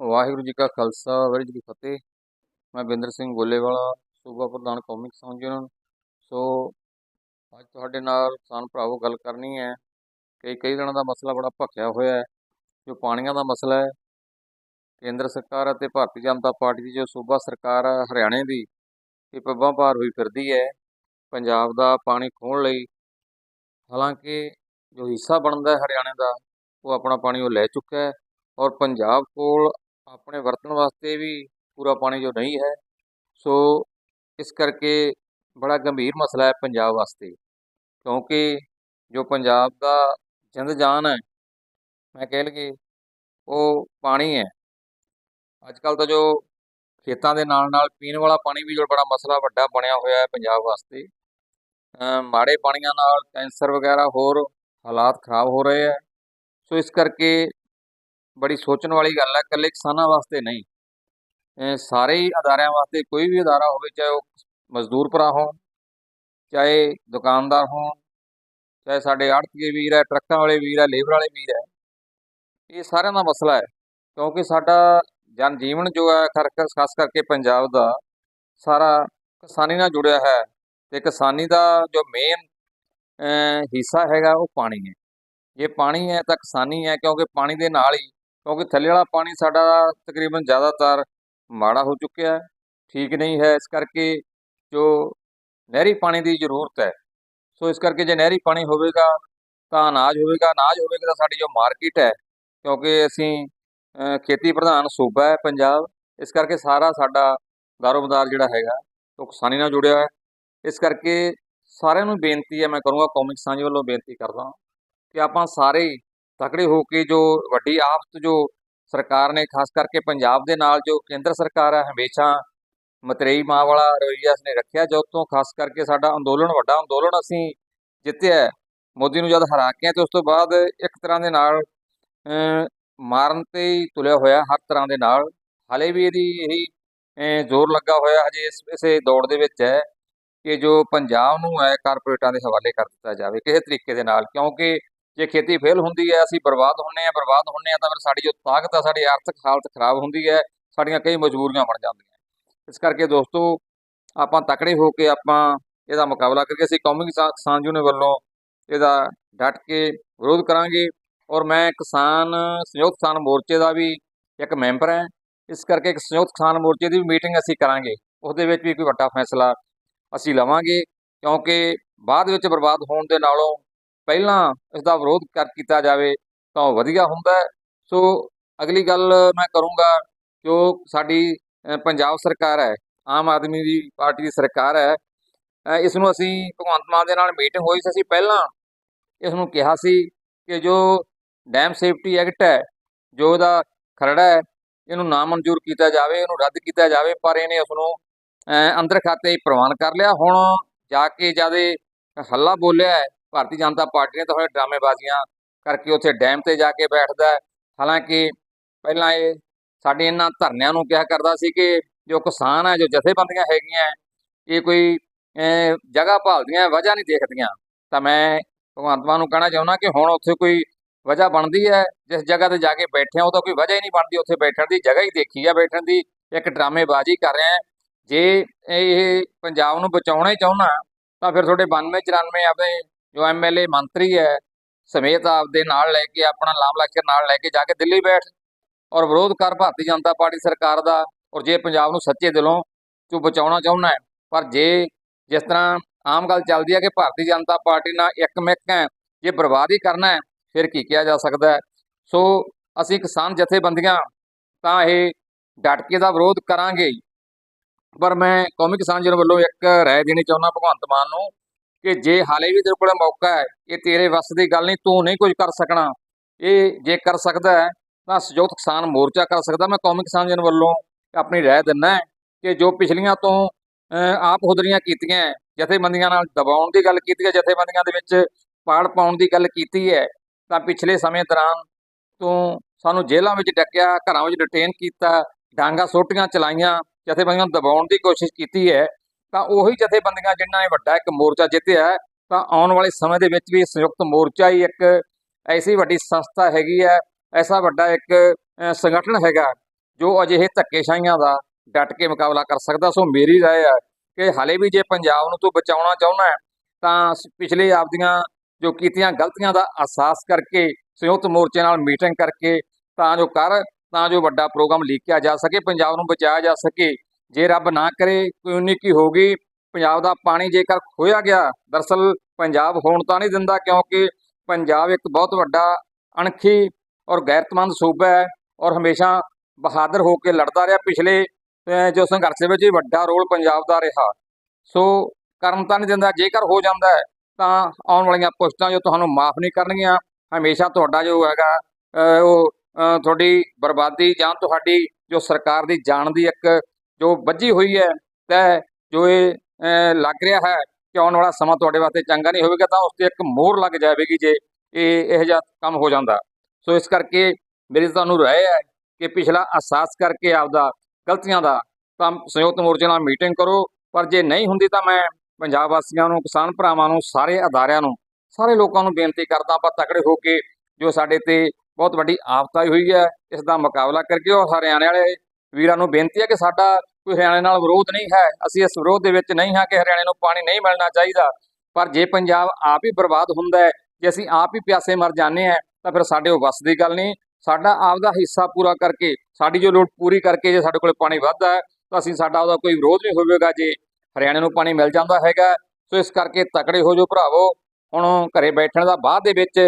ਵਾਹਿਗੁਰੂ ਜੀ ਕਾ ਖਾਲਸਾ, ਵਾਹਿਗੁਰੂ ਜੀ ਕੀ ਫਤਿਹ। ਮੈਂ ਬਿੰਦਰ ਸਿੰਘ ਗੋਲੇਵਾਲਾ, ਸੂਬਾ ਪ੍ਰਧਾਨ ਕੌਮੀ ਕਿਸਾਨ ਯੂਨੀਅਨ। ਸੋ, ਅੱਜ ਤੁਹਾਡੇ ਨਾਲ ਕਿਸਾਨ ਭਰਾਵੋ ਗੱਲ ਕਰਨੀ ਹੈ ਕਿ ਕਈ ਦਿਨਾਂ ਦਾ ਮਸਲਾ ਬੜਾ ਭਖਿਆ ਹੋਇਆ ਹੈ, ਜੋ ਪਾਣੀਆਂ ਦਾ ਮਸਲਾ ਹੈ। ਕੇਂਦਰ ਸਰਕਾਰ ਅਤੇ ਭਾਰਤੀ ਜਨਤਾ ਪਾਰਟੀ ਦੀ ਜੋ ਸੂਬਾ ਸਰਕਾਰ ਹੈ, ਹਰਿਆਣੇ ਦੀ, ਇਹ ਪੱਬਾਂ ਭਾਰ ਹੋਈ ਫਿਰਦੀ ਹੈ। ਪੰਜਾਬ ਦਾ ਪਾਣੀ ਖੋਹਣ ਲਈ ਹਾਲਾਂਕਿ ਜੋ ਹਿੱਸਾ ਬਣਦਾ ਹੈ ਹਰਿਆਣੇ ਦਾ, ਉਹ ਆਪਣਾ ਪਾਣੀ ਉਹ ਲੈ ਚੁੱਕਾ ਹੈ। ਔਰ ਪੰਜਾਬ ਕੋਲ ਆਪਣੇ ਵਰਤਣ ਵਾਸਤੇ ਵੀ ਪੂਰਾ ਪਾਣੀ ਜੋ ਨਹੀਂ ਹੈ, ਸੋ ਇਸ ਕਰਕੇ ਬੜਾ ਗੰਭੀਰ ਮਸਲਾ ਹੈ ਪੰਜਾਬ ਵਾਸਤੇ। ਕਿਉਂਕਿ ਜੋ ਪੰਜਾਬ ਦਾ ਜਿੰਦ ਜਾਨ ਹੈ, ਮੈਂ ਕਹਿ ਲਈਏ, ਉਹ ਪਾਣੀ ਹੈ। ਅੱਜ ਕੱਲ ਤਾਂ ਜੋ ਖੇਤਾਂ ਦੇ ਨਾਲ ਨਾਲ ਪੀਣ ਵਾਲਾ ਪਾਣੀ ਵੀ ਜੋ ਬੜਾ ਮਸਲਾ ਵੱਡਾ ਬਣਿਆ ਹੋਇਆ ਹੈ ਪੰਜਾਬ ਵਾਸਤੇ ਮਾੜੇ ਪਾਣੀਆਂ ਨਾਲ ਕੈਂਸਰ ਵਗੈਰਾ ਹੋਰ ਹਾਲਾਤ ਖਰਾਬ ਹੋ ਰਹੇ ਹੈ। ਸੋ ਇਸ ਕਰਕੇ ਬੜੀ ਸੋਚਣ ਵਾਲੀ ਗੱਲ ਹੈ ਇਕੱਲੇ ਕਿਸਾਨਾਂ ਵਾਸਤੇ ਨਹੀਂ। ਸਾਰੇ ਹੀ ਅਦਾਰਿਆਂ ਵਾਸਤੇ ਕੋਈ ਵੀ ਅਦਾਰਾ ਹੋਵੇ, ਚਾਹੇ ਉਹ ਮਜ਼ਦੂਰ ਭਰਾ ਹੋਣ, ਚਾਹੇ ਦੁਕਾਨਦਾਰ ਹੋਣ, ਚਾਹੇ ਸਾਡੇ ਆੜ੍ਹਤੀਏ ਵੀਰ ਹੈ, ਟਰੱਕਾਂ ਵਾਲੇ ਵੀਰ ਹੈ, ਲੇਬਰ ਵਾਲੇ ਵੀਰ ਹੈ, ਇਹ ਸਾਰਿਆਂ ਦਾ ਮਸਲਾ ਹੈ। ਕਿਉਂਕਿ ਸਾਡਾ ਜਨ ਜੀਵਨ ਜੋ ਹੈ, ਖਰ ਖਾਸ ਕਰਕੇ ਪੰਜਾਬ ਦਾ, ਸਾਰਾ ਕਿਸਾਨੀ ਨਾਲ ਜੁੜਿਆ ਹੈ ਤੇ ਕਿਸਾਨੀ ਦਾ ਜੋ ਮੇਨ ਹਿੱਸਾ ਹੈਗਾ ਉਹ ਪਾਣੀ ਹੈ। ਜੇ ਪਾਣੀ ਹੈ ਤਾਂ ਕਿਸਾਨੀ ਹੈ, ਕਿਉਂਕਿ ਪਾਣੀ ਦੇ ਨਾਲ ਹੀ ਕਿਉਂਕਿ ਥੱਲੇ ਵਾਲਾ ਪਾਣੀ ਸਾਡਾ ਤਕਰੀਬਨ ਜ਼ਿਆਦਾਤਰ ਮਾੜਾ ਹੋ ਚੁੱਕਿਆ ਹੈ, ਠੀਕ ਨਹੀਂ ਹੈ। ਇਸ ਕਰਕੇ ਜੋ ਨਹਿਰੀ ਪਾਣੀ ਦੀ ਜ਼ਰੂਰਤ ਹੈ, ਸੋ ਇਸ ਕਰਕੇ ਜੇ ਨਹਿਰੀ ਪਾਣੀ ਹੋਵੇਗਾ ਤਾਂ ਅਨਾਜ ਹੋਵੇਗਾ। ਅਨਾਜ ਹੋਵੇਗਾ ਤਾਂ ਸਾਡੀ ਜੋ ਮਾਰਕੀਟ ਹੈ, ਕਿਉਂਕਿ ਅਸੀਂ ਖੇਤੀ ਪ੍ਰਧਾਨ ਸੂਬਾ ਹੈ ਪੰਜਾਬ, ਇਸ ਕਰਕੇ ਸਾਰਾ ਸਾਡਾ ਦਾਰੋਮਦਾਰ ਜਿਹੜਾ ਹੈਗਾ ਉਹ ਕਿਸਾਨੀ ਨਾਲ ਜੁੜਿਆ ਹੈ। ਇਸ ਕਰਕੇ ਸਾਰਿਆਂ ਨੂੰ ਬੇਨਤੀ ਹੈ, ਮੈਂ ਕਰੂੰਗਾ ਕੌਮੀ ਕਿਸਾਨ ਵੱਲੋਂ ਬੇਨਤੀ ਕਰਦਾ ਕਿ ਆਪਾਂ ਸਾਰੇ ਤਕੜੇ ਹੋ ਕੇ ਜੋ ਵੱਡੀ ਆਫਤ ਜੋ ਸਰਕਾਰ ਨੇ, ਖਾਸ ਕਰਕੇ ਪੰਜਾਬ ਦੇ ਨਾਲ ਜੋ ਕੇਂਦਰ ਸਰਕਾਰ ਹੈ ਹਮੇਸ਼ਾ ਮਤਰੇਈ ਮਾਂ ਵਾਲਾ ਰਵੱਈਆ ਨੇ ਰੱਖਿਆ ਜਦ ਤੋਂ ਖਾਸ ਕਰਕੇ ਸਾਡਾ ਅੰਦੋਲਨ, ਵੱਡਾ ਅੰਦੋਲਨ ਅਸੀਂ ਜਿੱਤਿਆ, ਮੋਦੀ ਨੂੰ ਜਦ ਹਰਾ ਕੇ ਆਏ ਤੇ ਉਸ ਤੋਂ ਬਾਅਦ ਇੱਕ ਤਰ੍ਹਾਂ ਦੇ ਨਾਲ ਮਾਰਨ ਤੇ ਹੀ ਤੁਲਿਆ ਹੋਇਆ, ਹਰ ਤਰ੍ਹਾਂ ਦੇ ਨਾਲ। ਹਲੇ ਵੀ ਇਹਦੀ ਇਹੀ ਜ਼ੋਰ ਲੱਗਾ ਹੋਇਆ ਹਜੇ ਇਸ, ਇਸੇ ਦੌੜ ਦੇ ਵਿੱਚ ਹੈ ਕਿ ਜੋ ਪੰਜਾਬ ਨੂੰ ਹੈ, ਕਾਰਪੋਰੇਟਾਂ ਦੇ ਹਵਾਲੇ ਕਰ ਦਿੱਤਾ ਜਾਵੇ, ਕਿਸੇ ਤਰੀਕੇ ਦੇ ਨਾਲ, ਕਿਉਂਕਿ ਜੇ ਖੇਤੀ ਫੇਲ ਹੁੰਦੀ ਹੈ, ਅਸੀਂ ਬਰਬਾਦ ਹੁੰਨੇ ਆ ਬਰਬਾਦ ਹੁੰਨੇ ਆ ਤਾਂ ਫਿਰ ਸਾਡੀ ਜੋ ਤਾਕਤ ਆ, ਸਾਡੀ ਆਰਥਿਕ ਹਾਲਤ ਖਰਾਬ ਹੁੰਦੀ ਹੈ, ਸਾਡੀਆਂ ਕਈ ਮਜਬੂਰੀਆਂ ਬਣ ਜਾਂਦੀਆਂ। ਇਸ ਕਰਕੇ ਦੋਸਤੋ, ਆਪਾਂ ਤਕੜੇ ਹੋ ਕੇ ਆਪਾਂ ਇਹਦਾ ਮੁਕਾਬਲਾ ਕਰਕੇ ਅਸੀਂ ਕੌਮੀ ਕਿਸਾਨ ਯੂਨੀਅਨ ਵੱਲੋਂ ਇਹਦਾ ਡਟ ਕੇ ਵਿਰੋਧ ਕਰਾਂਗੇ ਔਰ ਮੈਂ ਕਿਸਾਨ ਸੰਯੁਕਤ ਕਿਸਾਨ ਮੋਰਚੇ ਦਾ ਵੀ ਇੱਕ ਮੈਂਬਰ ਹਾਂ। ਇਸ ਕਰਕੇ ਇੱਕ ਸੰਯੁਕਤ ਕਿਸਾਨ ਮੋਰਚੇ ਦੀ ਵੀ ਮੀਟਿੰਗ ਅਸੀਂ ਕਰਾਂਗੇ। ਉਸ ਦੇ ਵਿੱਚ ਵੀ ਕੋਈ ਵੱਡਾ ਫੈਸਲਾ ਅਸੀਂ ਲਵਾਂਗੇ ਕਿਉਂਕਿ ਬਾਅਦ ਵਿੱਚ ਬਰਬਾਦ ਹੋਣ ਦੇ ਨਾਲੋਂ ਪਹਿਲਾਂ ਇਸ ਦਾ ਵਿਰੋਧ ਕਰ ਕੀਤਾ ਜਾਵੇ ਤਾਂ ਉਹ ਵਧੀਆ ਹੁੰਦਾ ਸੋ ਅਗਲੀ ਗੱਲ ਮੈਂ ਕਰੂੰਗਾ ਜੋ ਸਾਡੀ ਪੰਜਾਬ ਸਰਕਾਰ ਹੈ, ਆਮ ਆਦਮੀ ਦੀ ਪਾਰਟੀ ਦੀ ਸਰਕਾਰ ਹੈ। ਇਸ ਨੂੰ ਅਸੀਂ ਭਗਵੰਤ ਮਾਨ ਦੇ ਨਾਲ ਮੀਟਿੰਗ ਹੋਈ ਸੀ ਅਸੀਂ ਪਹਿਲਾਂ। ਇਸ ਨੂੰ ਕਿਹਾ ਸੀ ਕਿ ਜੋ ਡੈਮ ਸੇਫਟੀ ਐਕਟ ਹੈ, ਜੋ ਇਹਦਾ ਖਰੜਾ ਹੈ, ਇਹਨੂੰ ਨਾ ਮਨਜ਼ੂਰ ਕੀਤਾ ਜਾਵੇ, ਇਹਨੂੰ ਰੱਦ ਕੀਤਾ ਜਾਵੇ, ਪਰ ਇਹਨੇ ਉਸ ਨੂੰ ਅੰਦਰ ਖਾਤੇ ਹੀ ਪ੍ਰਵਾਨ ਕਰ ਲਿਆ। ਹੁਣ ਜਾ ਕੇ ਜਿਆਦੇ ਹੱਲਾ ਬੋਲਿਆ ਭਾਰਤੀ ਜਨਤਾ ਪਾਰਟੀ ਨੇ ਤਾਂ ਹੋਏ ਡਰਾਮੇਬਾਜ਼ੀਆਂ ਕਰਕੇ ਉੱਥੇ ਡੈਮ ਤੇ ਜਾ ਕੇ ਬੈਠਦਾ ਹੈ। ਹਾਲਾਂਕਿ ਪਹਿਲਾਂ ਇਹ ਸਾਡੇ ਇਹਨਾਂ ਧਰਨਿਆਂ ਨੂੰ ਕਿਹਾ ਕਰਦਾ ਸੀ ਕਿ ਜੋ ਕਿਸਾਨ ਹੈ, ਜੋ ਜਥੇਬੰਦੀਆਂ ਹੈਗੀਆਂ ਇਹ ਕੋਈ ਜਗ੍ਹਾ ਭਾਲਦੀਆਂ, ਵਜ੍ਹਾ ਨਹੀਂ ਦੇਖਦੀਆਂ। ਤਾਂ ਮੈਂ ਭਗਵੰਤ ਮਾਨ ਨੂੰ ਕਹਿਣਾ ਚਾਹੁੰਦਾ ਕਿ ਹੁਣ ਉੱਥੇ ਕੋਈ ਵਜ੍ਹਾ ਬਣਦੀ ਹੈ, ਜਿਸ ਜਗ੍ਹਾ ਤੇ ਜਾ ਕੇ ਬੈਠੇ ਆ ਉਹ ਤਾਂ ਕੋਈ ਵਜ੍ਹਾ ਹੀ ਨਹੀਂ ਬਣਦੀ ਉੱਥੇ ਬੈਠਣ ਦੀ। ਜਗ੍ਹਾ ਹੀ ਦੇਖੀ ਆ ਬੈਠਣ ਦੀ, ਇੱਕ ਡਰਾਮੇਬਾਜ਼ੀ ਕਰ ਰਹੇ ਆ ਜੇ ਇਹ ਪੰਜਾਬ ਨੂੰ ਬਚਾਉਣਾ ਹੀ ਚਾਹੁੰਦਾ, ਤਾਂ ਫਿਰ ਤੁਹਾਡੇ 92 94 ਆਪਦੇ ਜੋ ਐਮਐਲਏ ਮੰਤਰੀ ਹੈ, ਸਮੇਤ ਆਪਦੇ ਨਾਲ ਲੈ ਕੇ, ਆਪਣਾ ਲਾਮ ਲਸ਼ਕਰ ਨਾਲ ਲੈ ਕੇ ਜਾ ਕੇ ਦਿੱਲੀ ਬੈਠ ਔਰ ਵਿਰੋਧ ਕਰ ਭਾਰਤੀ ਜਨਤਾ ਪਾਰਟੀ ਸਰਕਾਰ ਦਾ ਔਰ ਜੇ ਪੰਜਾਬ ਨੂੰ ਸੱਚੇ ਦਿਲੋਂ ਤੂੰ ਬਚਾਉਣਾ ਚਾਹੁੰਦਾ ਹੈ, ਪਰ ਜੇ ਜਿਸ ਤਰ੍ਹਾਂ ਆਮ ਗੱਲ ਚੱਲਦੀ ਹੈ ਕਿ ਭਾਰਤੀ ਜਨਤਾ ਪਾਰਟੀ ਨਾਲ ਇੱਕ ਮਿੱਕ ਹੈ, ਜੇ ਬਰਬਾਦ ਹੀ ਕਰਨਾ ਹੈ, ਫਿਰ ਕੀ ਕਿਹਾ ਜਾ ਸਕਦਾ ਹੈ ਸੋ ਅਸੀਂ ਕਿਸਾਨ ਜਥੇਬੰਦੀਆਂ ਤਾਂ ਇਹ ਡਟ ਕੇ ਦਾ ਵਿਰੋਧ ਕਰਾਂਗੇ ਹੀ। ਪਰ ਮੈਂ ਕੌਮੀ ਕਿਸਾਨ ਜਨ ਵੱਲੋਂ ਇੱਕ ਰਾਏ ਦੇਣੀ ਚਾਹੁੰਦਾ, ਭਗਵੰਤ ਮਾਨ ਨੂੰ ਕਿ ਜੇ ਹਾਲੇ ਵੀ ਤੇਰੇ ਕੋਲ ਮੌਕਾ ਹੈ, ਇਹ ਤੇਰੇ ਵੱਸ ਦੀ ਗੱਲ ਨਹੀਂ, ਤੂੰ ਨਹੀਂ ਕੁਝ ਕਰ ਸਕਣਾ। ਇਹ ਜੇ ਕਰ ਸਕਦਾ ਹੈ, ਤਾਂ ਸੰਯੁਕਤ ਕਿਸਾਨ ਮੋਰਚਾ ਕਰ ਸਕਦਾ। ਮੈਂ ਕੌਮੀ ਕਿਸਾਨ ਯੂਨੀਅਨ ਵੱਲੋਂ ਆਪਣੀ ਰਾਏ ਦਿੰਦਾ ਹੈ ਕਿ ਜੋ ਪਿਛਲੀਆਂ ਤੋਂ ਆਪ ਹੁਦਰੀਆਂ ਕੀਤੀਆਂ ਜਥੇਬੰਦੀਆਂ ਨਾਲ ਦਬਾਉਣ ਦੀ ਗੱਲ ਕੀਤੀ ਹੈ, ਜਥੇਬੰਦੀਆਂ ਦੇ ਵਿੱਚ ਪਾੜ ਪਾਉਣ ਦੀ ਗੱਲ ਕੀਤੀ ਹੈ, ਤਾਂ ਪਿਛਲੇ ਸਮੇਂ ਦੌਰਾਨ ਤੂੰ ਸਾਨੂੰ ਜੇਲ੍ਹਾਂ ਵਿੱਚ ਡੱਕਿਆ, ਘਰਾਂ ਵਿੱਚ ਡਿਟੇਨ ਕੀਤਾ, ਡਾਂਗਾ ਸੋਟੀਆਂ ਚਲਾਈਆਂ, ਜਥੇਬੰਦੀਆਂ ਨੂੰ ਦਬਾਉਣ ਦੀ ਕੋਸ਼ਿਸ਼ ਕੀਤੀ ਹੈ ਤਾਂ ਉਹੀ ਜਥੇਬੰਦੀਆਂ ਜਿਨ੍ਹਾਂ ਨੇ ਵੱਡਾ ਇੱਕ ਮੋਰਚਾ ਜਿੱਤਿਆ ਤਾਂ ਆਉਣ ਵਾਲੇ ਸਮੇਂ ਦੇ ਵਿੱਚ ਵੀ ਸੰਯੁਕਤ ਮੋਰਚਾ ਹੀ ਇੱਕ ਐਸੀ ਵੱਡੀ ਸੰਸਥਾ ਹੈਗੀ ਹੈ, ਐਸਾ ਵੱਡਾ ਇੱਕ ਸੰਗਠਨ ਹੈਗਾ ਜੋ ਅਜਿਹੇ ਧੱਕੇਸ਼ਾਹੀਆਂ ਦਾ ਡਟ ਕੇ ਮੁਕਾਬਲਾ ਕਰ ਸਕਦਾ। ਸੋ ਮੇਰੀ ਰਾਏ ਹੈ ਕਿ ਹਾਲੇ ਵੀ ਜੇ ਪੰਜਾਬ ਨੂੰ ਤੂੰ ਬਚਾਉਣਾ ਚਾਹੁੰਦਾ ਹੈ, ਤਾਂ ਪਿਛਲੇ ਆਪਦੀਆਂ ਜੋ ਕੀਤੀਆਂ ਗਲਤੀਆਂ ਦਾ ਅਹਿਸਾਸ ਕਰਕੇ, ਸੰਯੁਕਤ ਮੋਰਚੇ ਨਾਲ ਮੀਟਿੰਗ ਕਰਕੇ, ਤਾਂ ਜੋ ਕਰ, ਤਾਂ ਜੋ ਵੱਡਾ ਪ੍ਰੋਗਰਾਮ ਲੀਕਿਆ ਜਾ ਸਕੇ, ਪੰਜਾਬ ਨੂੰ ਬਚਾਇਆ ਜਾ ਸਕੇ ਜੇ ਰੱਬ ਨਾ ਕਰੇ, ਕੋਈ ਉਨੀ ਕੀ ਹੋ ਗਈ ਪੰਜਾਬ ਦਾ ਪਾਣੀ ਜੇਕਰ ਖੋਇਆ ਗਿਆ, ਦਰਸਲ ਪੰਜਾਬ ਹੋਣ ਤਾਂ ਨਹੀਂ ਦਿੰਦਾ ਕਿਉਂਕਿ ਪੰਜਾਬ ਇੱਕ ਬਹੁਤ ਵੱਡਾ, ਅਣਖੀ ਔਰ ਗੈਰਤਮੰਦ ਸੂਬਾ ਹੈ ਔਰ ਹਮੇਸ਼ਾ ਬਹਾਦਰ ਹੋ ਕੇ ਲੜਦਾ ਰਿਹਾ ਪਿਛਲੇ ਜੋ ਸੰਘਰਸ਼ ਦੇ ਵਿੱਚ ਵੀ ਵੱਡਾ ਰੋਲ ਪੰਜਾਬ ਦਾ ਰਿਹਾ। ਸੋ ਕਰਨ ਤਾਂ ਨਹੀਂ ਦਿੰਦਾ, ਜੇਕਰ ਹੋ ਜਾਂਦਾ ਹੈ, ਤਾਂ ਆਉਣ ਵਾਲੀਆਂ ਪੁਸ਼ਤਾਂ ਜੋ ਤੁਹਾਨੂੰ ਮਾਫ ਨਹੀਂ ਕਰਨਗੀਆਂ, ਹਮੇਸ਼ਾ ਤੁਹਾਡਾ ਜੋ ਹੈਗਾ ਉਹ ਤੁਹਾਡੀ ਬਰਬਾਦੀ ਜਾਂ ਤੁਹਾਡੀ ਜੋ ਸਰਕਾਰ ਦੀ ਜਾਣ ਦੀ ਇੱਕ ਜੋ ਵੱਜੀ ਹੋਈ ਹੈ, ਤੈ ਜੋ ਇਹ ਲੱਗ ਰਿਹਾ ਹੈ ਕਿ ਆਉਣ ਵਾਲਾ ਸਮਾਂ ਤੁਹਾਡੇ ਵਾਸਤੇ ਚੰਗਾ ਨਹੀਂ ਹੋਵੇਗਾ, ਤਾਂ ਉਸ ਤੇ ਇੱਕ ਮੋਹਰ ਲੱਗ ਜਾਵੇਗੀ ਜੇ ਇਹ, ਇਹੋ ਜਿਹਾ ਕੰਮ ਹੋ ਜਾਂਦਾ। ਸੋ ਇਸ ਕਰਕੇ ਮੇਰੀ ਤੁਹਾਨੂੰ ਰਾਏ ਹੈ ਕਿ ਪਿਛਲਾ ਅਹਿਸਾਸ ਕਰਕੇ ਆਪਦਾ ਗਲਤੀਆਂ ਦਾ ਤਾਂ ਸੰਯੁਕਤ ਮੋਰਚੇ ਨਾਲ ਮੀਟਿੰਗ ਕਰੋ, ਪਰ ਜੇ ਨਹੀਂ ਹੁੰਦੀ ਤਾਂ ਮੈਂ ਪੰਜਾਬ ਵਾਸੀਆਂ ਨੂੰ, ਕਿਸਾਨ ਭਰਾਵਾਂ ਨੂੰ, ਸਾਰੇ ਅਦਾਰਿਆਂ ਨੂੰ, ਸਾਰੇ ਲੋਕਾਂ ਨੂੰ ਬੇਨਤੀ ਕਰਦਾ ਆਪਾਂ ਤਕੜੇ ਹੋ ਕੇ ਜੋ ਸਾਡੇ ਤੇ ਬਹੁਤ ਵੱਡੀ ਆਫਤ ਆਈ ਹੋਈ ਹੈ, ਇਸ ਦਾ ਮੁਕਾਬਲਾ ਕਰਕੇ ਔਰ ਹਰਿਆਣੇ ਵਾਲੇ ਵੀਰਾਂ ਨੂੰ ਬੇਨਤੀ ਹੈ ਕਿ ਸਾਡਾ ਕੋਈ ਹਰਿਆਣੇ ਨਾਲ ਵਿਰੋਧ ਨਹੀਂ ਹੈ। ਅਸੀਂ ਇਸ ਵਿਰੋਧ ਦੇ ਵਿੱਚ ਨਹੀਂ ਹਾਂ ਕਿ ਹਰਿਆਣੇ ਨੂੰ ਪਾਣੀ ਨਹੀਂ ਮਿਲਣਾ ਚਾਹੀਦਾ। ਪਰ ਜੇ ਪੰਜਾਬ ਆਪ ਹੀ ਬਰਬਾਦ ਹੁੰਦਾ ਹੈ ਜੇ ਅਸੀਂ ਆਪ ਹੀ ਪਿਆਸੇ ਮਰ ਜਾਂਦੇ ਹਾਂ ਤਾਂ ਫਿਰ ਸਾਡੇ ਉਹ ਵੱਸ ਦੀ ਗੱਲ ਨਹੀਂ। ਸਾਡਾ ਆਪ ਦਾ ਹਿੱਸਾ ਪੂਰਾ ਕਰਕੇ ਸਾਡੀ ਜੋ ਲੋੜ ਪੂਰੀ ਕਰਕੇ ਜੇ ਸਾਡੇ ਕੋਲ ਪਾਣੀ ਵੱਧਦਾ ਹੈ ਤਾਂ ਅਸੀਂ ਸਾਡਾ ਉਹਦਾ ਕੋਈ ਵਿਰੋਧ ਨਹੀਂ ਹੋਵੇਗਾ ਜੇ ਹਰਿਆਣੇ ਨੂੰ ਪਾਣੀ ਮਿਲ ਜਾਂਦਾ ਹੈਗਾ। ਸੋ ਇਸ ਕਰਕੇ ਤਕੜੇ ਹੋ ਜਾਓ ਭਰਾਵੋ। ਹੁਣ ਘਰੇ ਬੈਠਣ ਦਾ ਬਾਅਦ ਦੇ ਵਿੱਚ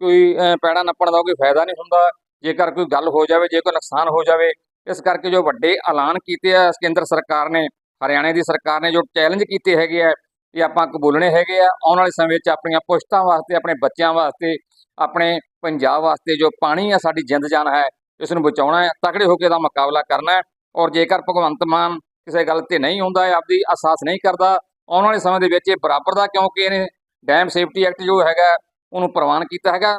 ਕੋਈ ਅਹ, ਪੈੜਾ ਨੱਪਣ ਦਾ ਕੋਈ ਫਾਇਦਾ ਨਹੀਂ ਹੁੰਦਾ। ਜੇਕਰ ਕੋਈ ਗੱਲ ਹੋ ਜਾਵੇ ਜੇ ਕੋਈ ਨੁਕਸਾਨ ਹੋ ਜਾਵੇ ਇਸ ਕਰਕੇ ਜੋ ਵੱਡੇ ਐਲਾਨ ਕੀਤੇ ਆ ਕੇਂਦਰ ਸਰਕਾਰ ਨੇ, ਹਰਿਆਣੇ ਦੀ ਸਰਕਾਰ ਨੇ ਜੋ ਚੈਲੰਜ ਕੀਤੇ ਹੈਗੇ ਆ, ਇਹ ਆਪਾਂ ਕਬੂਲਣੇ ਹੈਗੇ ਆ। ਆਉਣ ਵਾਲੇ ਸਮੇਂ ਵਿੱਚ ਆਪਣੀਆਂ ਪੁਸ਼ਤਾਂ ਵਾਸਤੇ, ਆਪਣੇ ਬੱਚਿਆਂ ਵਾਸਤੇ, ਆਪਣੇ ਪੰਜਾਬ ਵਾਸਤੇ ਜੋ ਪਾਣੀ ਆ, ਸਾਡੀ ਜਿੰਦ ਜਾਨ ਹੈ, ਇਸ ਨੂੰ ਬਚਾਉਣਾ ਹੈ, ਤਕੜੇ ਹੋ ਕੇ ਇਹਦਾ ਮੁਕਾਬਲਾ ਕਰਨਾ ਹੈ। ਔਰ ਜੇਕਰ ਭਗਵੰਤ ਮਾਨ ਕਿਸੇ ਗੱਲ ਤੇ ਨਹੀਂ ਹੁੰਦਾ ਹੈ ਆਪਦੀ ਅਹਿਸਾਸ ਨਹੀਂ ਕਰਦਾ, ਆਉਣ ਵਾਲੇ ਸਮੇਂ ਦੇ ਵਿੱਚ ਇਹ ਬਰਾਬਰ ਦਾ ਕਿਉਂਕਿ ਇਹਨੇ ਡੈਮ ਸੇਫਟੀ ਐਕਟ ਜੋ ਹੈਗਾ, ਉਹਨੂੰ ਪ੍ਰਵਾਨ ਕੀਤਾ ਹੈਗਾ।